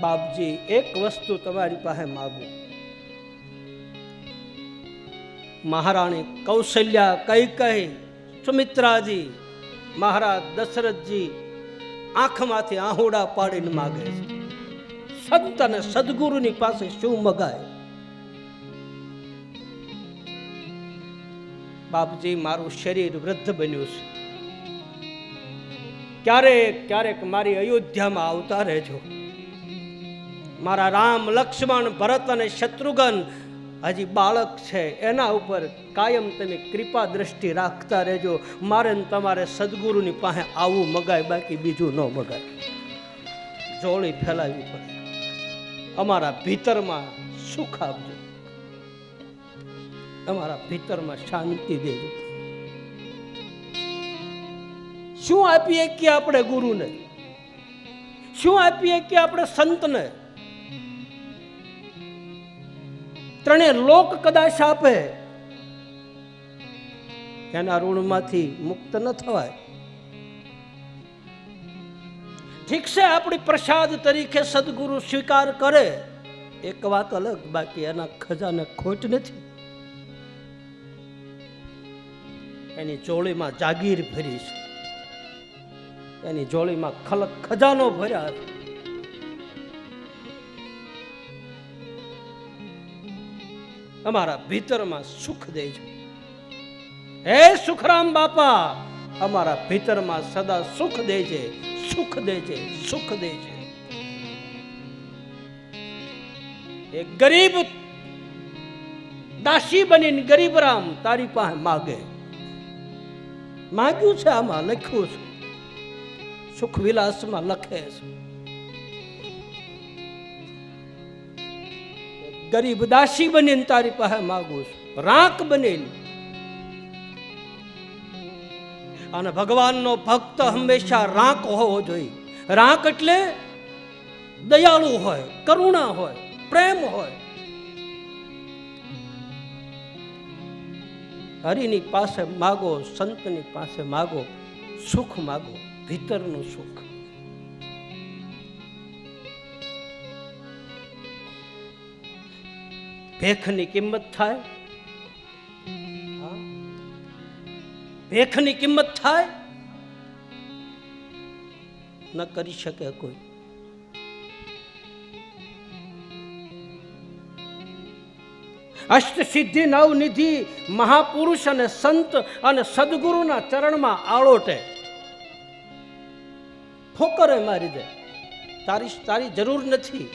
બાપજી, એક વસ્તુ તમારી પાસે માગું. મહારાણી કૌશલ્યા કઈ કઈ સુમિત્રાજી, મહારાજ દશરથજી આંખમાંથી આહુડા પાડીને માગે છે. સંત અને સદગુરુની પાસે શું મગાય? બાપજી, મારું શરીર વૃદ્ધ બન્યું છે. ક્યારેક ક્યારેક મારી અયોધ્યામાં આવતા રહેજો. મારા રામ, લક્ષ્મણ, ભરત અને શત્રુઘ્ન, હજી બાળક છે, એના ઉપર કાયમ તમે કૃપા દ્રષ્ટિ રાખતા રહેજો. મારે તમારે સદગુરુની પાસે આવું મગાય, બાકી બીજું ન મગાય. જોળી ફેલાવી પડે. અમારા ભીતરમાં સુખ આપજો. અમારા ભીતરમાં શાંતિ દેજો. શું આપીએ કે આપણે ગુરુને? શું આપીએ કે આપણે સંતને? ત્રણે લોક કદાચ આપે, એના ઋણમાંથી મુક્ત ન થવાય. ઠીક છે, આપણી પ્રસાદ તરીકે સદગુરુ સ્વીકાર કરે, એક વાત અલગ, બાકી એના ખજાને ખોટ નથી. એની ચોળીમાં જાગીર ભરી છે. એની જોડીમાં ખલક ખજાનો ભર્યા છે. અમારા ભીતરમાં સુખ દેજો. હે સુખરામ બાપા, અમારા ભીતરમાં સદા સુખ દેજે સુખ દેજે સુખ દેજે. એ ગરીબ દાસી બનીને ગરીબ રામ તારી પાસે માગે. માગ્યું છે, આમાં લખ્યું છે. સુખ વિલાસમાં લખે છે. ગરીબ દાસી બનીને તારી પાસે માગું છું. રાંક બનીને અને ભગવાનનો ભક્ત હંમેશા રાંક હોવો જોઈએ. રાંક એટલે દયાળુ હોય, કરુણા હોય, પ્રેમ હોય. હરિની પાસે માગો, સંતની પાસે માગો, સુખ માગો, ભીતરનું સુખ. ભેખની કિંમત થાય? ભેખની કિંમત થાય? ન કરી શકે કોઈ. અષ્ટ સિદ્ધિ નવનિધિ મહાપુરુષ અને સંત અને સદગુરુના ચરણમાં આળોટે. ઠોકરે મારી દે. તારી તારી જરૂર નથી.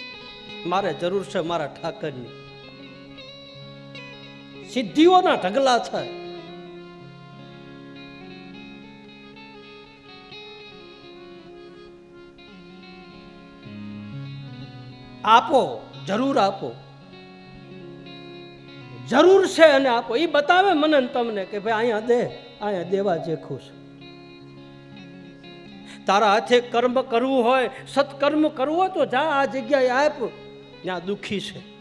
મારે જરૂર છે મારા ઠાકરની. સિદ્ધિઓના ઢગલા છે. આપો, જરૂર આપો. જરૂર છે અને આપો. એ બતાવે મને તમને કે ભાઈ અહીંયા દે, અહીંયા દેવા જે ખુશ. તારા હાથે કર્મ કરવું હોય, સત્કર્મ કરવું હોય તો જા આ જગ્યાએ આપ. ત્યાં દુઃખી છે.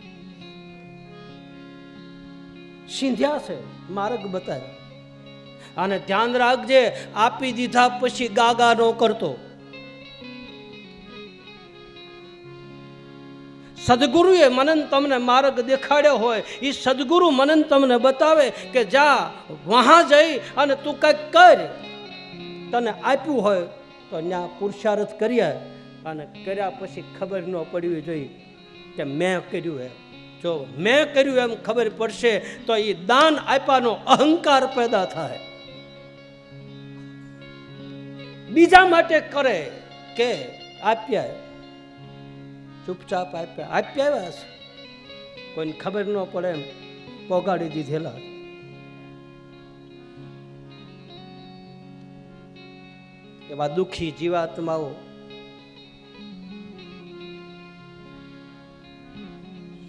સિંધ્યા છે. માર્ગ બતાવે અને ધ્યાન રાખજે આપી દીધા પછી ગાગા ન કરતો. સદગુરુએ મનન તમને માર્ગ દેખાડ્યો હોય એ સદગુરુ મનન તમને બતાવે કે જા, વહાં જઈ અને તું કંઈક કર. તને આપ્યું હોય તો ત્યાં પુરુષાર્થ કર્યા અને કર્યા પછી ખબર ન પડવી જોઈએ કે મેં કર્યું એમ જો મેં કર્યું એમ ખબર પડશે, તો એ દાન આપવાનો અહંકાર પેદા થાય. બીજા માટે કરે કે આપ્યા ચૂપચાપ આપ્યા. આપ્યા આવ્યા છે કોઈને ખબર ન પડે એમ પોગાડી દીધેલા. એવા દુઃખી જીવાત્માઓ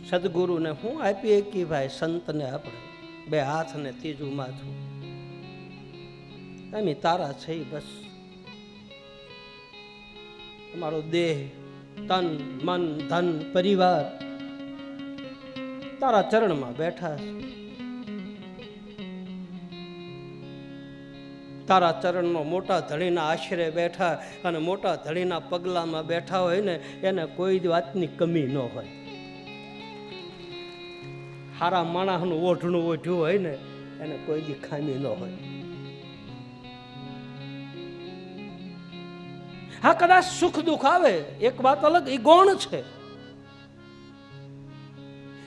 સદગુરુને હું આપીએ કે ભાઈ સંતને આપણે બે હાથ ને ત્રીજું માથું. એમ તારા છે બસ. તમારો દેહ, તન, મન, ધન, પરિવાર તારા ચરણમાં બેઠા છે. તારા ચરણમાં મોટા ધણીના આશરે બેઠા અને મોટા ધણીના પગલામાં બેઠા હોય ને એને કોઈ જ વાતની કમી ન હોય. સારા માણસનું ઓઢણું ઓઢ્યું હોય ને, એને કોઈ દી ખામી ન હોય. હા, કદાચ સુખ દુઃખ આવે, એક વાત અલગ એ ગૌણ છે.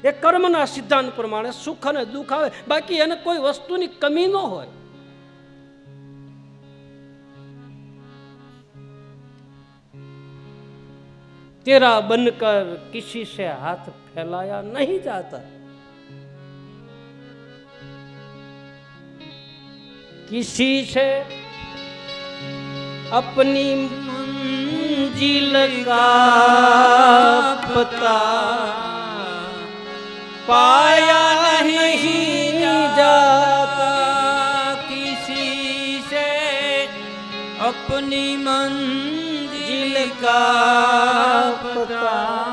એ કર્મના સિદ્ધાંત પ્રમાણે સુખ અને દુઃખ આવે, બાકી એને કોઈ વસ્તુની કમી ન હોય. તેરા બનકર કિસી સે હાથ ફેલાયા નહીં જાતા. किसी से अपनी मंजिल का पता पाया नहीं जाता किसी से अपनी मंजिल का पता।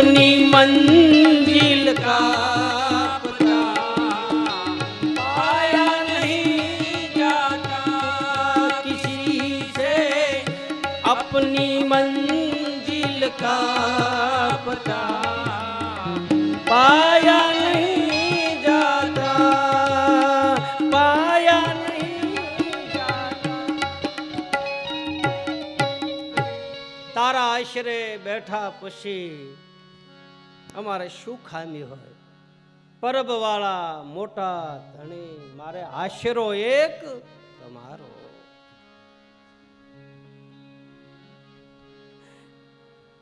अपनी मंजिल का पता। पाया नहीं जाता किसी से अपनी मंजिल का पता। पाया नहीं जाता, पाया नहीं जाता। तारा आश्रय बैठा पशी અમારે શું ખામી હોય? પરબવાળા મોટા ધણી, મારે આશરો એક તમારો.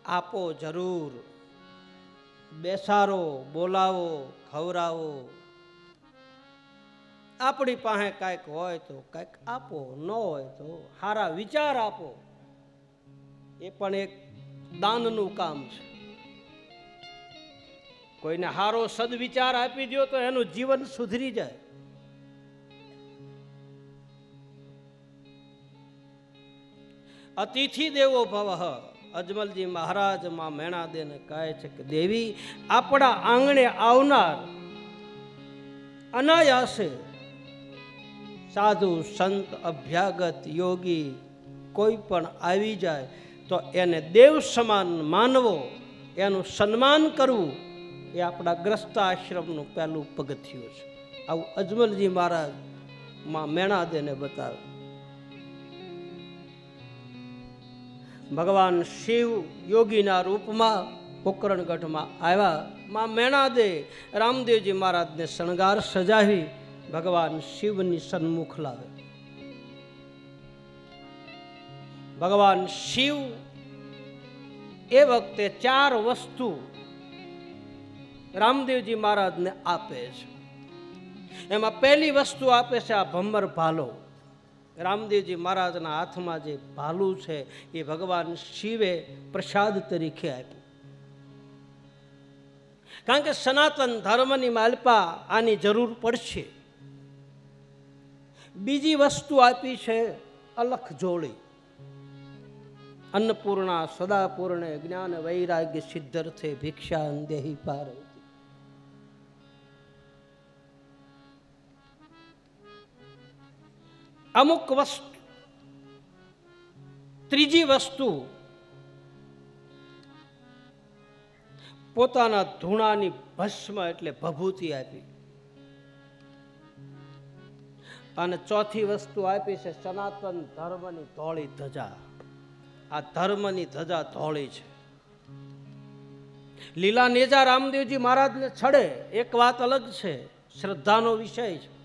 આપો જરૂર. બેસારો બોલાવો ખવરાવો આપણી પાસે કાંઈક હોય તો કાંઈક આપો, ન હોય તો સારા વિચાર આપો. એ પણ એક દાનનું કામ છે. કોઈને સારો સદવિચાર આપી દો તો એનું જીવન સુધરી જાય. અતિથિ દેવો ભવ, અજમલજી મહારાજમાં મેણાદેને કહે છે કે, દેવી, આપણા આંગણે આવનાર અનાયાસે સાધુ સંત અભ્યાગત યોગી કોઈ પણ આવી જાય તો એને દેવ સમાન માનવો, એનું સન્માન કરવું એ આપણા ગ્રસ્ત આશ્રમનું પહેલું પગથિયું છે. આવું અજમલજી મહારાજમાં મેણાદેને બતાવે. ભગવાન શિવ યોગીના રૂપમાં પોકરણગઢમાં આવ્યા. માં મેણાદે રામદેવજી મહારાજને શણગાર સજાવી ભગવાન શિવની સન્મુખ લાવે. ભગવાન શિવ એ વખતે ચાર વસ્તુ રામદેવજી મહારાજને આપે છે. એમાં પહેલી વસ્તુ આપે છે આ ભમર ભાલો. રામદેવજી મહારાજના હાથમાં જે ભાલું છે, એ ભગવાન શિવે પ્રસાદ તરીકે આપ્યું. કારણ કે સનાતન ધર્મની માલપા આની જરૂર પડશે. બીજી વસ્તુ આપી છે અલખ જોડી. અન્નપૂર્ણા સદાપૂર્ણે જ્ઞાન વૈરાગ્ય સિદ્ધર્થે ભિક્ષા દેહી પાર્વતી અમુક વસ્તુ. ત્રીજી વસ્તુ, પોતાના ધૂણાની ભસ્મ એટલે ભભૂતિ આપી. અને ચોથી વસ્તુ આપી છે સનાતન ધર્મની ધોળી ધજા. આ ધર્મની ધજા ધોળી છે. લીલા નેજા રામદેવજી મહારાજને છડે, એક વાત અલગ છે, શ્રદ્ધાનો વિષય છે.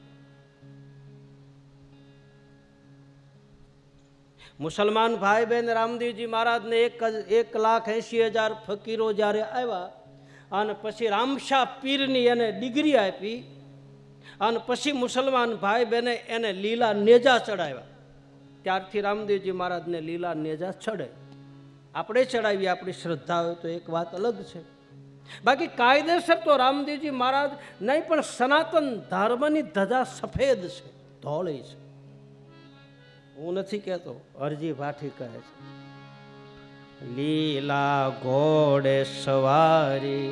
મુસલમાન ભાઈ બહેન રામદેવજી મહારાજને એક એક લાખ એંશી હજાર ફકીરો જ્યારે આવ્યા અને પછી રામશા પીરની એને ડિગ્રી આપી અને પછી મુસલમાન ભાઈ બહેને એને લીલા નેજા ચડાવ્યા. ત્યારથી રામદેવજી મહારાજને લીલા નેજા ચડે. આપણે ચડાવીએ, આપણી શ્રદ્ધા હોય તો એક વાત અલગ છે. બાકી કાયદેસર તો રામદેવજી મહારાજ નહીં, પણ સનાતન ધર્મની ધજા સફેદ છે, ધોળી છે. હું નથી કહેતો, અરજી ભાઠી કહે છે. લીલા ઘોડે સવારી,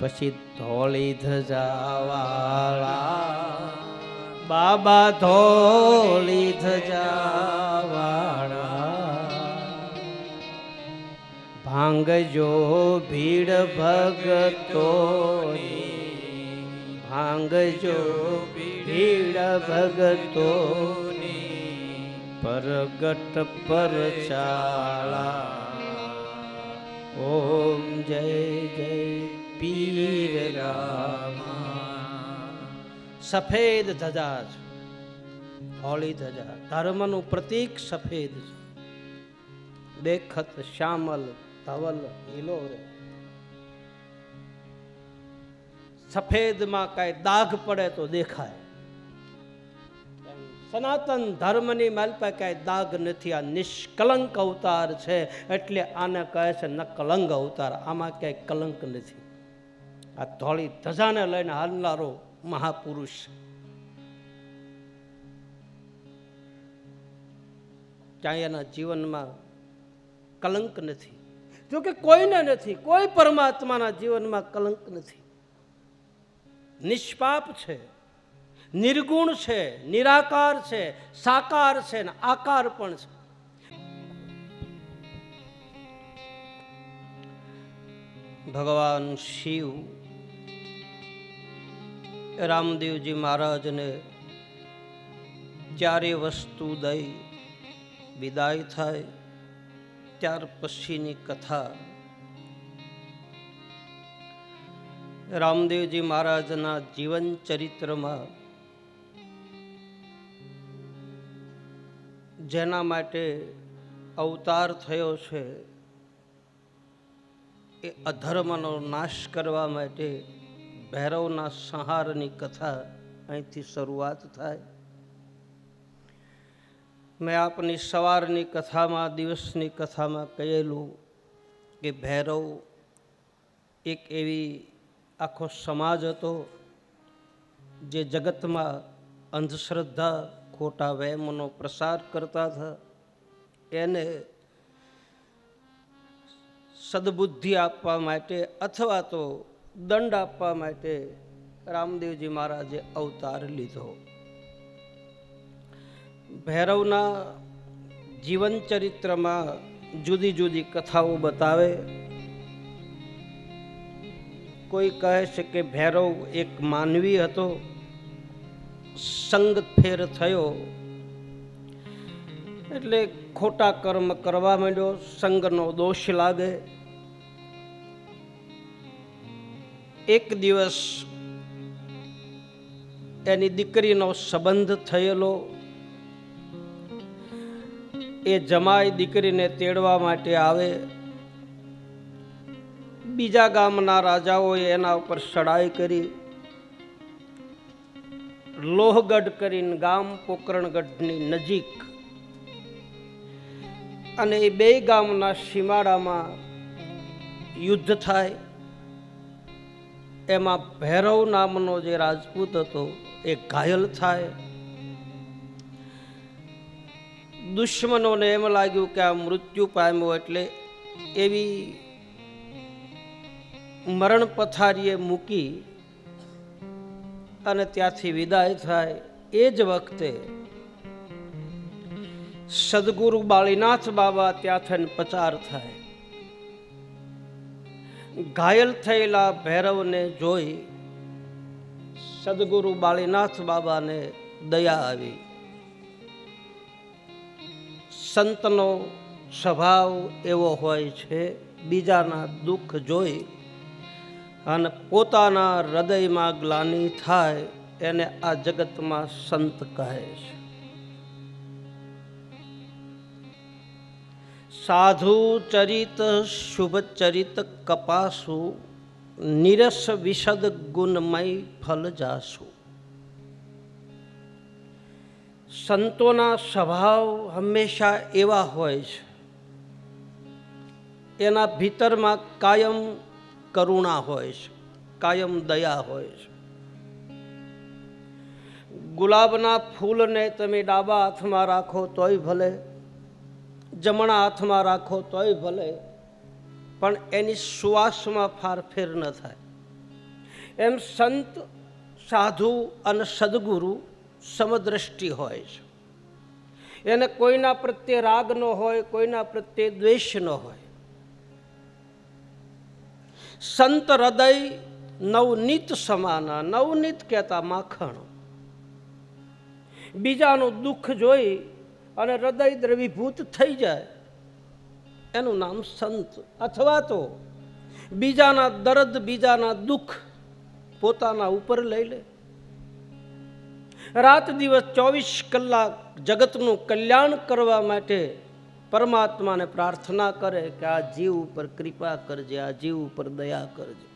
પછી ધોળી ધજાવાળા, બાબા ધોળી ધજાવાળા. ભાંગજો ભીડ ભગતોની ભાંગજો ભીડ ભગતોની પરગટ પર ચાળા. ઓમ જય જય પીર રામા. સફેદ ધજા છે. હોળી ધજા. ધર્મનું પ્રતીક સફેદ છે. દેખત શ્યામલ ધવલ હિલો રે સફેદમાં કાંઈ દાગ પડે તો દેખાય. સનાતન ધર્મની માલપા કાંઈ દાગ નથી, આ નિષ્કલંક અવતાર છે. એટલે આને કહે છે ન કલંક અવતાર, આમાં ક્યાંય કલંક નથી. આ ધોળી ધજાને લઈને હાલનારો મહાપુરુષ. ક્યાંય એના જીવનમાં કલંક નથી. જો કે કોઈને નથી, કોઈ પરમાત્માના જીવનમાં કલંક નથી. નિષ્પાપ છે. નિર્ગુણ છે, નિરાકાર છે, સાકાર છે ને આકાર પણ છે. ભગવાન શિવ, રામદેવજી મહારાજને ચારે વસ્તુ દઈ વિદાય થાય, ત્યાર પછીની કથા. રામદેવજી મહારાજના જીવન ચરિત્રમાં જેના માટે અવતાર થયો છે, એ અધર્મનો નાશ કરવા માટે ભૈરવના સંહારની કથા અહીંથી શરૂઆત થાય. મેં આપની સવારની કથામાં, દિવસની કથામાં કહેલું કે ભૈરવ એક એવી આખો સમાજ હતો, જે જગતમાં અંધશ્રદ્ધા ખોટા વહેમનો પ્રસાર કરતા હતા એને સદબુદ્ધિ આપવા માટે અથવા તો દંડ આપવા માટે રામદેવજી મહારાજે અવતાર લીધો. ભૈરવના જીવન ચરિત્રમાં જુદી જુદી કથાઓ બતાવે. કોઈ કહે છે કે ભૈરવ એક માનવી હતો. સંગ ફેર થયો. એટલે ખોટા કર્મ કરવા માંડ્યો, સંગનો દોષ લાગે. એક દિવસ એની દીકરીનો સંબંધ થયેલો. એ જમાઈ દીકરીને તેડવા માટે આવે. બીજા ગામના રાજાઓએ એના ઉપર ચડાઈ કરી. લોહગઢ કરીને ગામ પોકરણગઢની નજીક. અને એ બે ગામના સીમાડામાં યુદ્ધ થાય. એમાં ભૈરવ નામનો જે રાજપૂત હતો, એ ઘાયલ થાય. દુશ્મનોને એમ લાગ્યું કે આ મૃત્યુ પામ્યો એટલે એવી મરણ પથારીએ મૂકી અને ત્યાંથી વિદાય થાય એ જ વખતે સદગુરુ બાળીનાથ બાબા ત્યાં થઈને પચાર થાય. ઘાયલ થયેલા ભૈરવને જોઈ સદગુરુ બાળીનાથ બાબાને દયા આવી. સંતનો સ્વભાવ એવો હોય છે, બીજાના દુઃખ જોઈ અને પોતાના હૃદયમાં ગ્લાની થાય એને આ જગતમાં સંત કહે છે. સાધુ ચરિત, શુભ ચરિત કપાસુ, નિરસ વિશદ ગુણમય ફલ જાસુ. સંતોના સ્વભાવ હંમેશા એવા હોય છે. એના ભીતરમાં કાયમ કરુણા હોય છે, કાયમ દયા હોય છે. ગુલાબના ફૂલને તમે ડાબા હાથમાં રાખો તોય ભલે, જમણા હાથમાં રાખો તોય ભલે, પણ એની સુવાસમાં ફારફેર ન થાય. એમ સંત, સાધુ અને સદગુરુ સમદ્રષ્ટિ હોય છે. એને કોઈના પ્રત્યે રાગ ન હોય, કોઈના પ્રત્યે દ્વેષ ન હોય. સંત હૃદય નવનીત સમાના, નવનીત કહેતા માખણ. બીજાનું દુઃખ જોઈ અને હૃદય દ્રવીભૂત થઈ જાય. એનું નામ સંત અથવા તો બીજાના દર્દ, બીજાના દુઃખ પોતાના ઉપર લઈ લે. રાત દિવસ ચોવીસ કલાક જગતનું કલ્યાણ કરવા માટે પરમાત્માને પ્રાર્થના કરે કે આ જીવ ઉપર કૃપા કરજે, આ જીવ ઉપર દયા કરજે.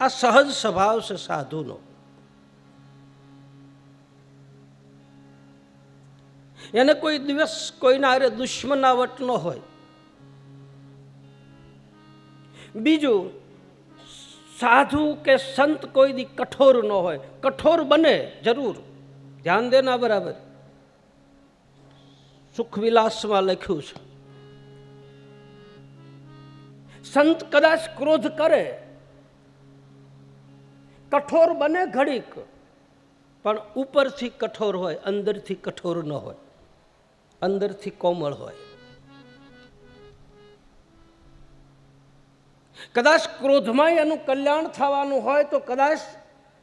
આ સહજ સ્વભાવ છે સાધુનો. એને કોઈ દિવસ કોઈના હારે દુશ્મનાવટ ન હોય. બીજું, સાધુ કે સંત કોઈ દી કઠોર ન હોય. કઠોર બને, જરૂર. ધ્યાન દેના બરાબર. સુખ વિલાસમાં લખ્યું છે. સંત કદાચ ક્રોધ કરે, કઠોર બને ઘડીક, પણ ઉપરથી કઠોર હોય, અંદરથી કઠોર ન હોય, અંદરથી કોમળ હોય. કદાચ ક્રોધમાં એનું કલ્યાણ થવાનું હોય, તો કદાચ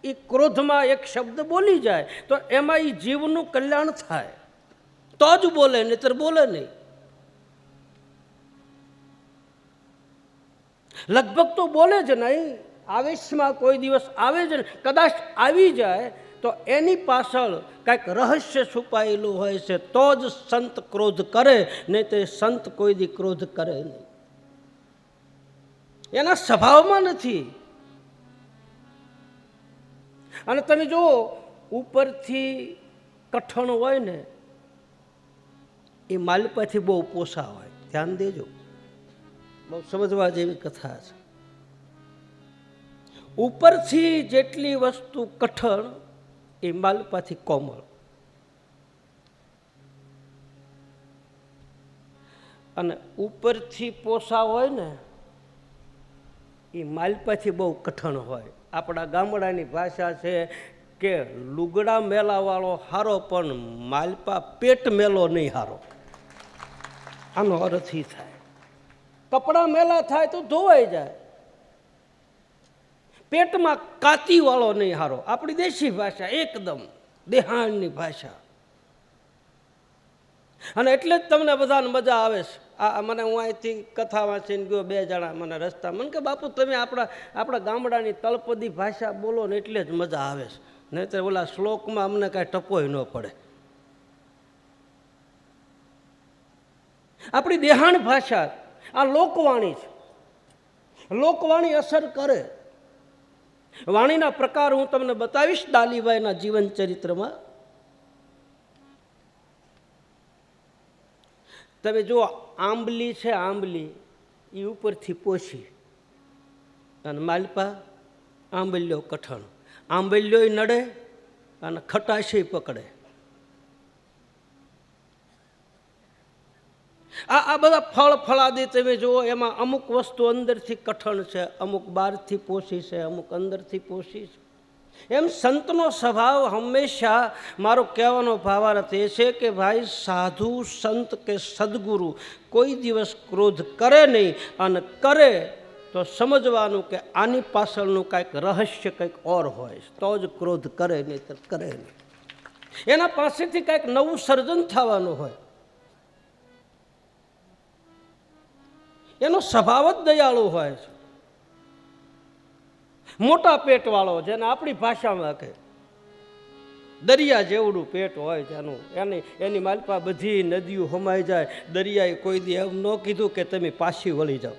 એ ક્રોધમાં એક શબ્દ બોલી જાય, તો એમાં એ જીવનું કલ્યાણ થાય. તો જ બોલે, નહીતર બોલે નહીં. લગભગ તો બોલે જ નહીં. આવેશમાં કોઈ દિવસ આવે જ નહીં. કદાચ આવી જાય, તો એની પાછળ કાંઈક રહસ્ય છુપાયેલું હોય છે, તો જ સંત ક્રોધ કરે, નહીં તે સંત કોઈ દી ક્રોધ કરે નહીં. એના સ્વભાવમાં નથી. અને તમે જુઓ, ઉપરથી કઠણ હોય ને એ માલપાથી બહુ પોસા હોય. ધ્યાન દેજો. બહુ સમજવા જેવી કથા છે. ઉપરથી જેટલી વસ્તુ કઠણ એ માલપાથી કોમળ. અને ઉપરથી પોસા હોય ને, એ માલપાથી બહુ કઠણ હોય. આપણા ગામડાની ભાષા છે કે લુગડા મેલાવાળો હારો પણ માલપા પેટ મેલો નહીં હારો. આનો અર્થ એ થાય. કપડાં મેલા થાય તો ધોવાઈ જાય. પેટમાં કાતી વાળો નહીં હારો. આપણી દેશી ભાષા એકદમ દેહાણની ભાષા. અને એટલે જ તમને બધાને મજા આવે છે. આ મને હું અહીંથી કથા વાંચીને ગયો બે જણા મને રસ્તા મને કે બાપુ તમે આપણા આપણા ગામડાની તળપદી ભાષા બોલો ને એટલે જ મજા આવે છે. નહીં તો ઓલા શ્લોકમાં અમને કાંઈ ટપોય ન પડે. આપણી દેહાણ ભાષા આ લોકવાણી છે. લોકવાણી અસર કરે. વાણીના પ્રકાર હું તમને બતાવીશ ડાલીબાઈના જીવન ચરિત્રમાં. તમે જો આંબલી છે આંબલી, એ ઉપરથી પોછી અને માલપા આંબલ્યો કઠણ. આંબલ્યો નડે અને ખટાશે પકડે. આ આ બધા ફળ ફળાદી તમે જુઓ, એમાં અમુક વસ્તુ અંદરથી કઠણ છે, અમુક બહારથી પોષી છે, અમુક અંદરથી પોષી છે. એમ સંતનો સ્વભાવ હંમેશા મારો કહેવાનો ભાવાર્થ એ છે કે ભાઈ, સાધુ, સંત કે સદગુરુ કોઈ દિવસ ક્રોધ કરે નહીં અને કરે તો સમજવાનું કે આની પાછળનું કાંઈક રહસ્ય કંઈક ઓર હોય તો જ ક્રોધ કરે નહીં, તો કરે નહીં. એના પાસેથી કાંઈક નવું સર્જન થવાનું હોય. એનો સ્વભાવ જ દયાળુ હોય છે. મોટા પેટવાળો જેને આપણી ભાષામાં કહે, દરિયા જેવડું પેટ હોય જેનું, એની એની માલપા બધી નદીઓ હમાઈ જાય, દરિયાએ કોઈ દી એમ ન કીધું કે તમે પાછી વળી જાઓ?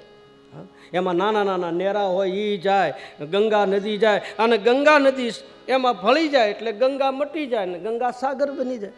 એમાં નાના નાના નેરા હોય એ જાય, ગંગા નદી જાય, અને ગંગા નદી એમાં ભળી જાય એટલે ગંગા મટી જાય ને ગંગા સાગર બની જાય.